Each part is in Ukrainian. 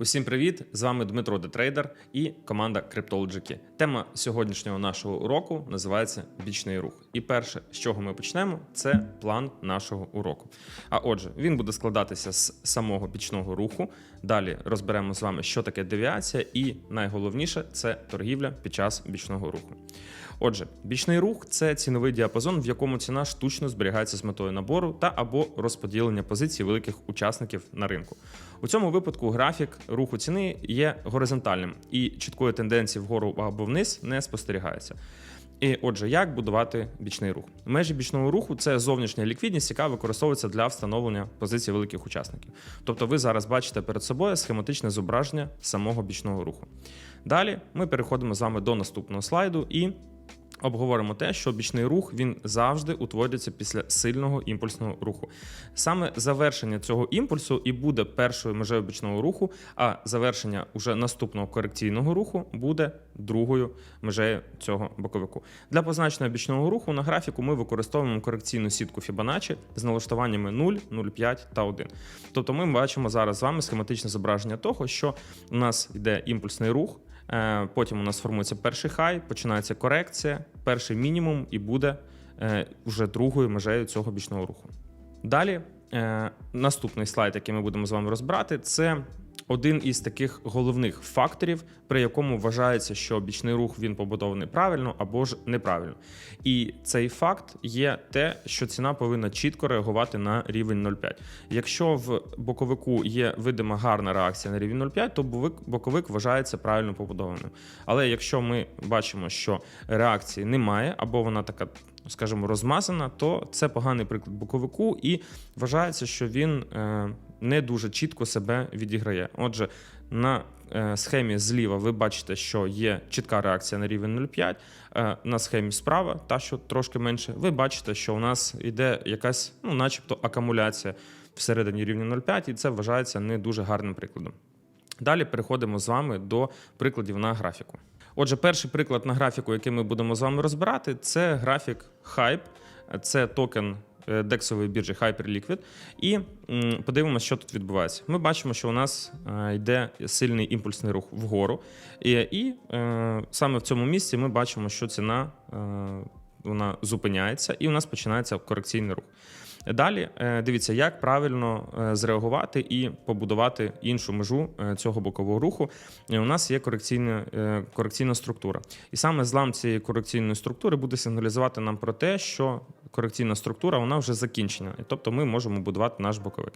Усім привіт! З вами Дмитро Детрейдер і команда Cryptology. Тема сьогоднішнього нашого уроку називається бічний рух. І перше, з чого ми почнемо, це план нашого уроку. А отже, він буде складатися з самого бічного руху. Далі розберемо з вами, що таке девіація, і найголовніше це торгівля під час бічного руху. Отже, бічний рух це ціновий діапазон, в якому ціна штучно зберігається з метою набору та або розподілення позицій великих учасників на ринку. У цьому випадку графік руху ціни є горизонтальним і чіткої тенденції вгору або вниз не спостерігається. І отже, як будувати бічний рух? Межі бічного руху це зовнішня ліквідність, яка використовується для встановлення позицій великих учасників. Тобто ви зараз бачите перед собою схематичне зображення самого бічного руху. Далі ми переходимо з вами до наступного слайду і обговоримо те, що бічний рух він завжди утворюється після сильного імпульсного руху. Саме завершення цього імпульсу і буде першою межею бічного руху, а завершення уже наступного корекційного руху буде другою межею цього боковику. Для позначення бічного руху на графіку ми використовуємо корекційну сітку Fibonacci з налаштуваннями 0, 0,5 та 1. Тобто ми бачимо зараз з вами схематичне зображення того, що у нас йде імпульсний рух. Е, Потім у нас формується перший хай, починається корекція, перший мінімум і буде е, вже другою межею цього бічного руху. Далі, е, наступний слайд, який ми будемо з вами розбирати, це один із таких головних факторів, при якому вважається, що бічний рух він побудований правильно або ж неправильно. І цей факт є те, що ціна повинна чітко реагувати на рівень 0,5. Якщо в боковику є видима гарна реакція на рівень 0,5, то боковик- вважається правильно побудованим. Але якщо ми бачимо, що реакції немає, або вона така. Скажімо, розмазана, то це поганий приклад боковику, і вважається, що він е, не дуже чітко себе відіграє. Отже, на е, схемі зліва ви бачите, що є чітка реакція на рівень 0,5. Е, на схемі справа, та що трошки менше, ви бачите, що у нас йде якась, ну, начебто, акумуляція всередині рівня 0,5, і це вважається не дуже гарним прикладом. Далі переходимо з вами до прикладів на графіку. Отже, перший приклад на графіку, який ми будемо з вами розбирати, це графік Hype. Це токен дексової біржі Hyperliquid. І подивимося, що тут відбувається. Ми бачимо, що у нас е, йде сильний імпульсний рух вгору. І, і е, саме в цьому місці ми бачимо, що ціна е, вона зупиняється, і у нас починається корекційний рух. Далі е, дивіться, як правильно е, зреагувати і побудувати іншу межу е, цього бокового руху. У нас є корекційна, е, корекційна структура. І саме злам цієї корекційної структури буде сигналізувати нам про те, що корекційна структура вона вже закінчена. Тобто ми можемо будувати наш боковик.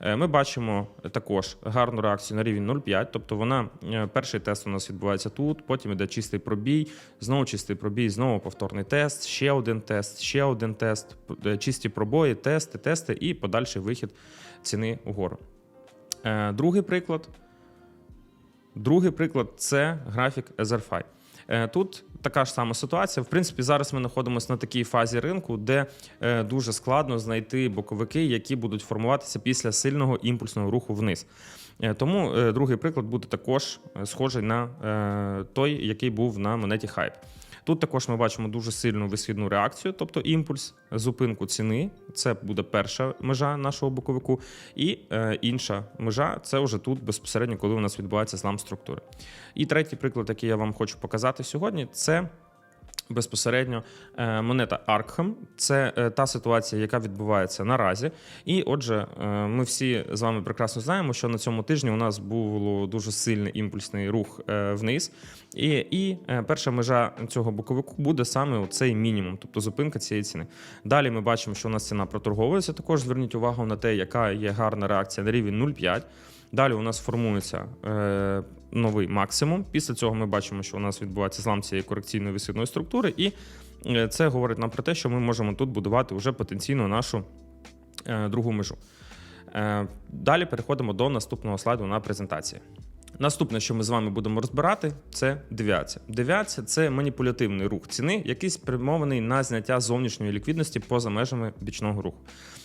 Е, Ми бачимо також гарну реакцію на рівень 0,5, тобто вона е, перший тест у нас відбувається тут, потім йде чистий пробій, знову чистий пробій, знову повторний тест, ще один тест, ще один тест, е, чисті пробої, тести, тести і подальший вихід ціни угору. Другий приклад. Другий приклад це графік EtherFi. Е, Тут така ж сама ситуація. В принципі, зараз ми знаходимося на такій фазі ринку, де е, дуже складно знайти боковики, які будуть формуватися після сильного імпульсного руху вниз. Е, Тому другий приклад буде також схожий на той, який був на монеті Hype. Тут також ми бачимо дуже сильну висхідну реакцію, тобто імпульс, зупинку ціни. Це буде перша межа нашого боковику. І е, інша межа це вже тут безпосередньо, коли у нас відбувається злам структури. І третій приклад, який я вам хочу показати сьогодні, це. Безпосередньо е, монета Arkham – це е, та ситуація, яка відбувається наразі. І отже, е, ми всі з вами прекрасно знаємо, що на цьому тижні у нас було дуже сильний імпульсний рух вниз. І, і перша межа цього боковику буде саме цей мінімум, тобто зупинка цієї ціни. Далі ми бачимо, що у нас ціна проторговується. Також зверніть увагу на те, яка є гарна реакція на рівень 0,5. Далі у нас формується е, новий максимум. Після цього ми бачимо, що у нас відбувається злам цієї корекційної висхідної структури, і е, це говорить нам про те, що ми можемо тут будувати вже потенційно нашу е, другу межу. Е, далі переходимо до наступного слайду на презентації. Наступне, що ми з вами будемо розбирати, це девіація. Девіація це маніпулятивний рух ціни, який спрямований на зняття зовнішньої ліквідності поза межами бічного руху.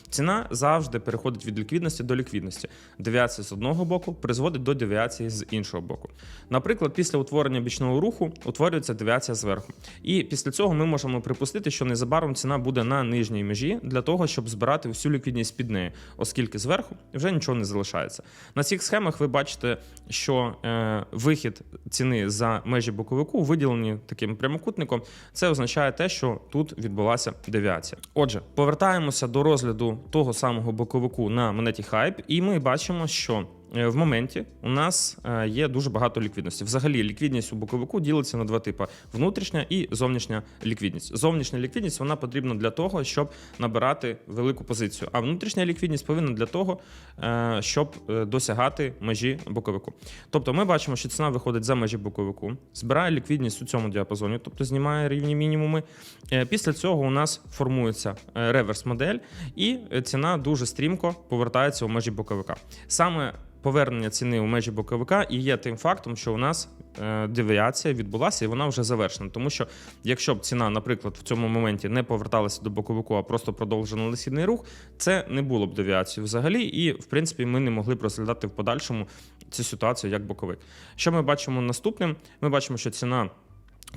Ціна завжди переходить від ліквідності до ліквідності. Девіація з одного боку призводить до девіації з іншого боку. Наприклад, після утворення бічного руху утворюється девіація зверху. І після цього ми можемо припустити, що незабаром ціна буде на нижній межі для того, щоб збирати всю ліквідність під нею, оскільки зверху вже нічого не залишається. На цих схемах ви бачите, що е, вихід ціни за межі боковику виділені таким прямокутником. Це означає те, що тут відбулася девіація. Отже, повертаємося до розгляду того самого боковику на монеті Hype, і ми бачимо, що в моменті у нас е, є дуже багато ліквідності. Взагалі, ліквідність у боковику ділиться на два типи: внутрішня і зовнішня ліквідність. Зовнішня ліквідність вона потрібна для того, щоб набирати велику позицію. А внутрішня ліквідність повинна для того, е, щоб е, досягати межі боковику. Тобто, ми бачимо, що ціна виходить за межі боковику, збирає ліквідність у цьому діапазоні, тобто знімає рівні мінімуми. Е, Після цього у нас формується е, реверс-модель, і е, ціна дуже стрімко повертається у межі боковика. Саме повернення ціни у межі боковика і є тим фактом, що у нас е, девіація відбулася і вона вже завершена. Тому що якщо б ціна, наприклад, в цьому моменті не поверталася до боковику, а просто продовжила лисідний рух, це не було б девіації взагалі, і в принципі ми не могли б розглядати в подальшому цю ситуацію як боковик. Що ми бачимо наступним? Ми бачимо, що ціна.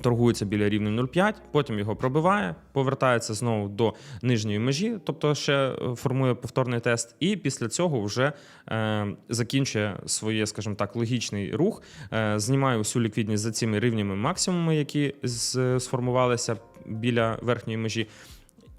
Торгується біля рівня 0,5, потім його пробиває, повертається знову до нижньої межі, тобто ще е, формує повторний тест, і після цього вже е, закінчує своє, скажімо так, логічний рух, е, знімає усю ліквідність за цими рівнями максимумами, які сформувалися біля верхньої межі.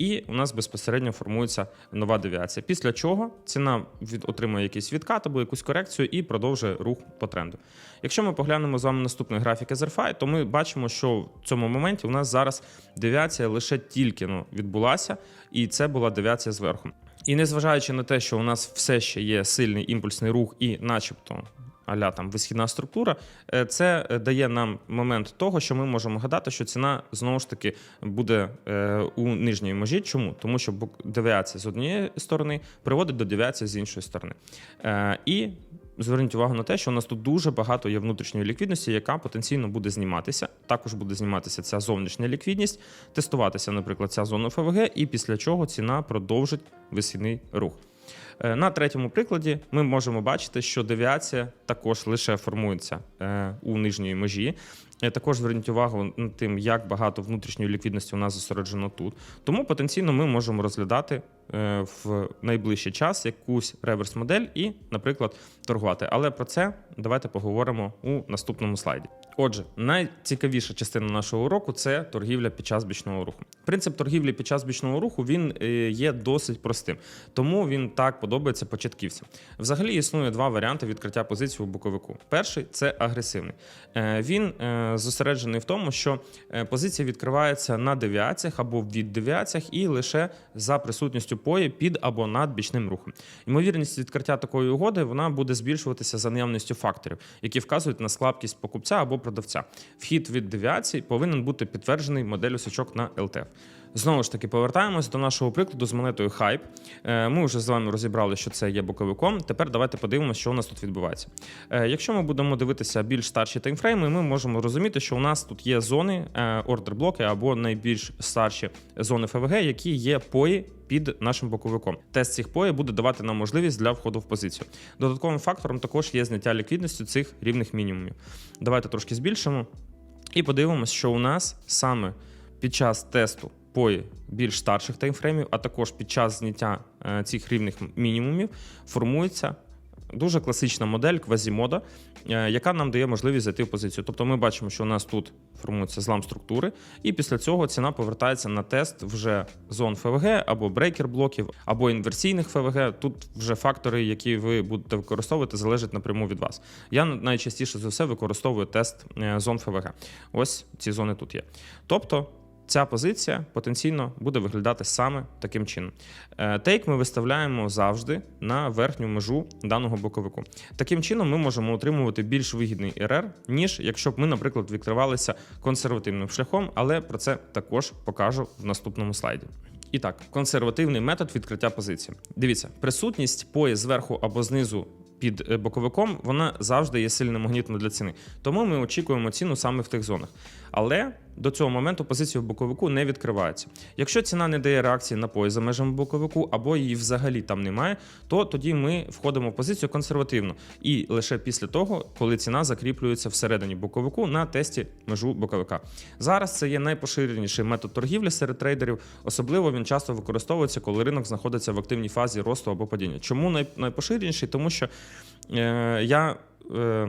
І у нас безпосередньо формується нова девіація. Після чого ціна від, отримує якийсь відкат або якусь корекцію і продовжує рух по тренду. Якщо ми поглянемо з вами наступний графік SRFI, то ми бачимо, що в цьому моменті у нас зараз девіація лише тільки ну, відбулася, і це була девіація зверху. І незважаючи на те, що у нас все ще є сильний імпульсний рух, і, начебто, аля там висхідна структура, е, це е, дає нам момент того, що ми можемо гадати, що ціна знову ж таки буде е, у нижній межі. Чому? Тому що девіація з однієї сторони приводить до девіації з іншої сторони. І Зверніть увагу на те, що у нас тут дуже багато є внутрішньої ліквідності, яка потенційно буде зніматися. Також буде зніматися ця зовнішня ліквідність, тестуватися, наприклад, ця зона ФВГ, і після чого ціна продовжить висідний рух. Е, На третьому прикладі ми можемо бачити, що девіація також лише формується е, у нижній межі. Е, Також зверніть увагу над тим, як багато внутрішньої ліквідності у нас зосереджено тут. Тому потенційно ми можемо розглядати в найближчий час якусь реверс-модель і, наприклад, торгувати. Але про це давайте поговоримо у наступному слайді. Отже, найцікавіша частина нашого уроку це торгівля під час бічного руху. Принцип торгівлі під час бічного руху він е, є досить простим, тому він так подобається початківцям. Взагалі існує два варіанти відкриття позиції у боковику. Перший це агресивний. Е, Він е, зосереджений в тому, що позиція відкривається на девіаціях або від девіаціях і лише за присутністю пої під або над бічним рухом. Ймовірність відкриття такої угоди вона буде збільшуватися за наявністю факторів, які вказують на слабкість покупця або продавця. Вхід від девіації повинен бути підтверджений моделлю сучок на LTF. Знову ж таки, повертаємось до нашого прикладу з монетою Hype. Е, Ми вже з вами розібрали, що це є боковиком. Тепер давайте подивимося, що у нас тут відбувається. Е, Якщо ми будемо дивитися більш старші таймфрейми, ми можемо розуміти, що у нас тут є зони ордер блоки або найбільш старші зони ФВГ, які є пої під нашим боковиком. Тест цих пої буде давати нам можливість для входу в позицію. Додатковим фактором також є зняття ліквідності цих рівних мінімумів. Давайте трошки збільшимо і подивимося, що у нас саме під час тесту пої більш старших таймфреймів, а також під час зняття е, цих рівних мінімумів формується дуже класична модель квазімода, е, яка нам дає можливість зайти в позицію. Тобто ми бачимо, що у нас тут формується злам структури, і після цього ціна повертається на тест вже зон ФВГ або брейкер блоків, або інверсійних ФВГ. Тут вже фактори, які ви будете використовувати, залежать напряму від вас. Я найчастіше за все використовую тест е, зон ФВГ. Ось ці зони тут є. Тобто. Ця позиція потенційно буде виглядати саме таким чином. Е, Тейк ми виставляємо завжди на верхню межу даного боковику. Таким чином, ми можемо отримувати більш вигідний РР, ніж якщо б ми, наприклад, відкривалися консервативним шляхом, але про це також покажу в наступному слайді. І так, консервативний метод відкриття позиції. Дивіться, присутність пої зверху або знизу під е, боковиком, вона завжди є сильно магнітною для ціни. Тому ми очікуємо ціну саме в тих зонах. Але до цього моменту позиція в боковику не відкривається. Якщо ціна не дає реакції на пояс за межами боковику, або її взагалі там немає, то тоді ми входимо в позицію консервативно. І лише після того, коли ціна закріплюється всередині боковику на тесті межу боковика. Зараз це є найпоширеніший метод торгівлі серед трейдерів. Особливо він часто використовується, коли ринок знаходиться в активній фазі росту або падіння. Чому найпоширеніший? Тому що е, я. Е,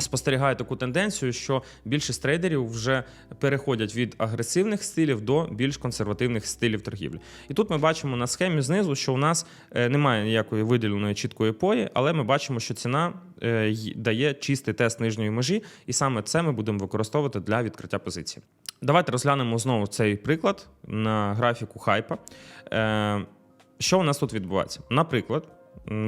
Спостерігаю таку тенденцію, що більшість трейдерів вже переходять від агресивних стилів до більш консервативних стилів торгівлі. І тут ми бачимо на схемі знизу, що у нас е, немає ніякої виділеної чіткої пої, але ми бачимо, що ціна е, дає чистий тест нижньої межі, і саме це ми будемо використовувати для відкриття позиції. Давайте розглянемо знову цей приклад на графіку хайпа. Е, Що у нас тут відбувається? Наприклад,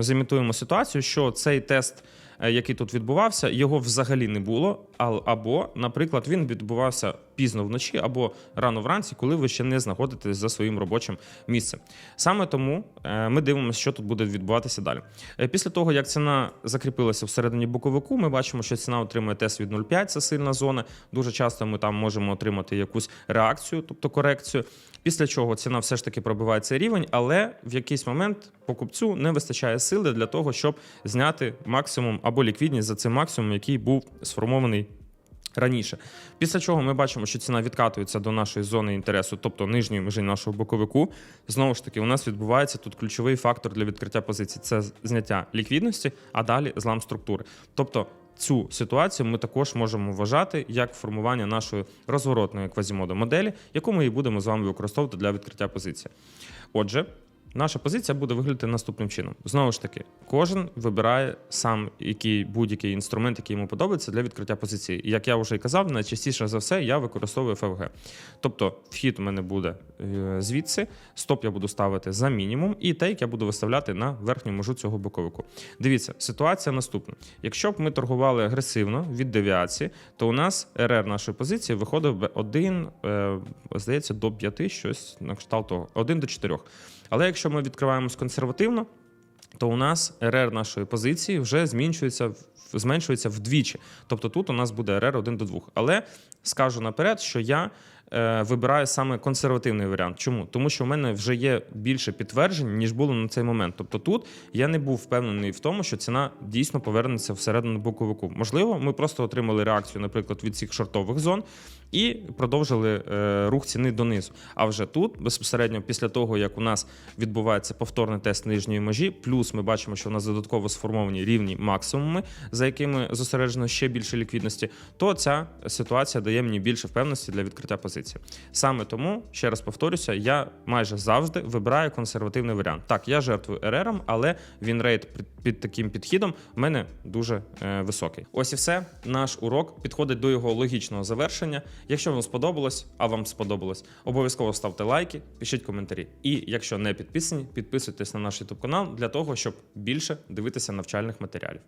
зімітуємо ситуацію, що цей тест, який тут відбувався, його взагалі не було. Або, наприклад, він відбувався пізно вночі або рано вранці, коли ви ще не знаходитесь за своїм робочим місцем. Саме тому е, ми дивимося, що тут буде відбуватися далі. Е, Після того, як ціна закріпилася всередині боковику, ми бачимо, що ціна отримує тест від 0,5, це сильна зона. Дуже часто ми там можемо отримати якусь реакцію, тобто корекцію. Після чого ціна все ж таки пробиває цей рівень, але в якийсь момент покупцю не вистачає сили для того, щоб зняти максимум або ліквідність за цим максимум, який був сформований. Раніше, після чого ми бачимо, що ціна відкатується до нашої зони інтересу, тобто нижньої межі нашого боковику. Знову ж таки, у нас відбувається тут ключовий фактор для відкриття позицій це зняття ліквідності, а далі злам структури. Тобто цю ситуацію ми також можемо вважати як формування нашої розворотної квазімодо моделі, яку ми і будемо з вами використовувати для відкриття позиції. Отже, наша позиція буде виглядати наступним чином. Знову ж таки, кожен вибирає сам який будь-який інструмент, який йому подобається для відкриття позиції. І як я вже і казав, найчастіше за все я використовую ФВГ. Тобто вхід у мене буде е, звідси, стоп я буду ставити за мінімум, і тейк я буду виставляти на верхню межу цього боковику. Дивіться, ситуація наступна. Якщо б ми торгували агресивно від девіації, то у нас РР нашої позиції виходив би 1, е, здається, до 5, щось на кшталт того, 1 до 4. Але якщо ми відкриваємось консервативно, то у нас РР нашої позиції вже зменшується, зменшується вдвічі. Тобто тут у нас буде РР 1 до 2. Але скажу наперед, що я е, вибираю саме консервативний варіант. Чому? Тому що в мене вже є більше підтверджень, ніж було на цей момент. Тобто тут я не був впевнений в тому, що ціна дійсно повернеться всередину боковику. Можливо, ми просто отримали реакцію, наприклад, від цих шортових зон. І продовжили е, рух ціни донизу. А вже тут, безпосередньо після того, як у нас відбувається повторний тест нижньої межі, плюс ми бачимо, що у нас додатково сформовані рівні максимуми, за якими зосереджено ще більше ліквідності, то ця ситуація дає мені більше впевненості для відкриття позиції. Саме тому, ще раз повторюся, я майже завжди вибираю консервативний варіант. Так, я жертвую РРом, але він рейд під таким підхідом в мене дуже е, високий. Ось і все. Наш урок підходить до його логічного завершення. Якщо вам сподобалось, а вам сподобалось, обов'язково ставте лайки, пишіть коментарі. І якщо не підписані, підписуйтесь на наш YouTube канал для того, щоб більше дивитися навчальних матеріалів.